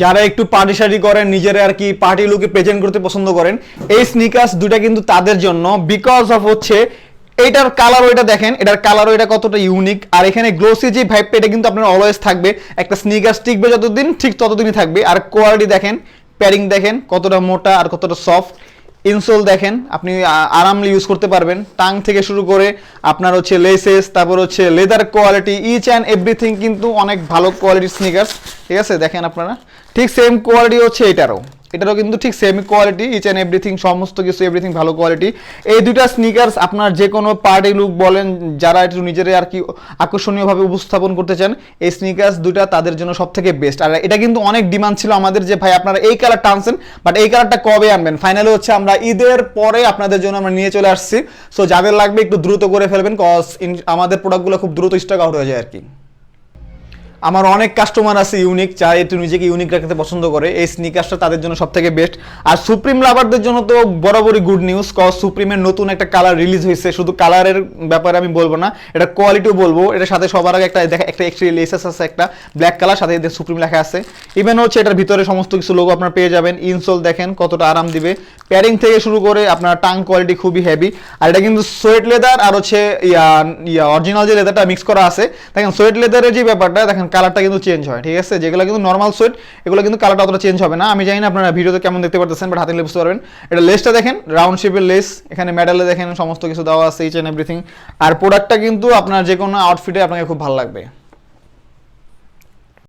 যারা একটু পার্টি শাড়ি করেন, নিজেরা আর কি পার্টি লুকে প্রেজেন্ট করতে পছন্দ করেন, এই স্নিকার্স দুটা কিন্তু তাদের জন্য বিকজ অফ হচ্ছে এটার কালার ওইটা দেখেন, এটার কালার ওইটা কতটা ইউনিক আর এখানে গ্লোসি যে ভাইবটা এটা কিন্তু আপনার অলওয়েজ থাকবে। একটা স্নিকার্স টিকবে যতদিন, ঠিক ততদিনই থাকবে। আর কোয়ালিটি দেখেন প্যারিং দেখেন, কতটা মোটা আর কতটা সফট ইনসোল দেখেন, আপনি আরামলি ইউজ করতে পারবেন। টাং থেকে শুরু করে আপনার হচ্ছে লেসেস তারপর হচ্ছে leather quality each and everything কিন্তু অনেক ভালো কোয়ালিটির স্নিকার্স ঠিক আছে, দেখেন আপনারা। ঠিক সেম কোয়ালিটি হচ্ছে এটারও। এটারও কিন্তু ঠিক same quality each and everything সমস্ত কিছু এভরিথিং ভালো কোয়ালিটি এই দুইটা স্নিকার্স আপনার যে কোনো পার্টি লুক বলেন, যারা একটু নিজেরা আর কি আকর্ষণীয়ভাবে উপস্থাপন করতে চান, এই স্নিকার্স দুটা তাদের জন্য সব থেকে বেস্ট আর এটা কিন্তু অনেক ডিমান্ড ছিল আমাদের যে, ভাই, আপনারা এই কালারটা আনছেন বাট এই কালারটা কবে আনবেন? ফাইনালি হচ্ছে আমরা ঈদের পরে আপনাদের জন্য আমরা নিয়ে চলে আসছি। সো যাদের লাগবে একটু দ্রুত করে ফেলবেন কজ আমাদের প্রোডাক্টগুলো খুব দ্রুত স্টক আউট হয়ে যায় আর কি। আমার অনেক কাস্টমার আছে ইউনিক যারা একটু নিজেকে ইউনিক রাখতে পছন্দ করে। এই স্নিকার্সটা তাদের জন্য সব থেকে বেস্ট আর সুপ্রিম লাভারদের জন্য তো বরাবরই গুড নিউজ কজ সুপ্রিমের নতুন একটা কালার রিলিজ হয়েছে। শুধু কালারের ব্যাপারে আমি বলব না, এটা কোয়ালিটিও বলব। এটা সাথে সবার আগে একটা, দেখা, একটা এক্সট্রা লেসেস আছে, একটা ব্ল্যাক কালার সাথে এদের সুপ্রিম লেখা আছে। ইভেন হচ্ছে এটার ভিতরে সমস্ত কিছু লোগো আপনার পেয়ে যাবেন। ইনসোল দেখেন, কতটা আরাম দিবে। প্যারিং থেকে শুরু করে আপনার টাং কোয়ালিটি খুবই হেভি আর এটা কিন্তু সোয়েট লেদার আর হচ্ছে ইয়া ইয়া অরিজিনাল যে লেদারটা মিক্স করা আছে, দেখেন সোয়েট লেদারের যে ব্যাপারটা, দেখেন কালারটা কিন্তু চেঞ্জ হয়, ঠিক আছে? যেগুলো কিন্তু নর্মাল সোয়েট এগুলো কিন্তু কালারটা অতটা চেঞ্জ হবে না। আমি জানি না আপনারা ভিডিওতে কেমন দেখতে পারতেছেন বাট হাতে বুঝতে পারবেন। এটা লেসটা দেখেন রাউন্ড শেপের লেস এখানে মেডালে দেখেন, সমস্ত কিছু দেওয়া আছে ইচ অ্যান্ড এভরিথিং আর প্রোডাক্টটা কিন্তু আপনার যে কোনো আউটফিটে আপনাকে খুব ভালো লাগবে।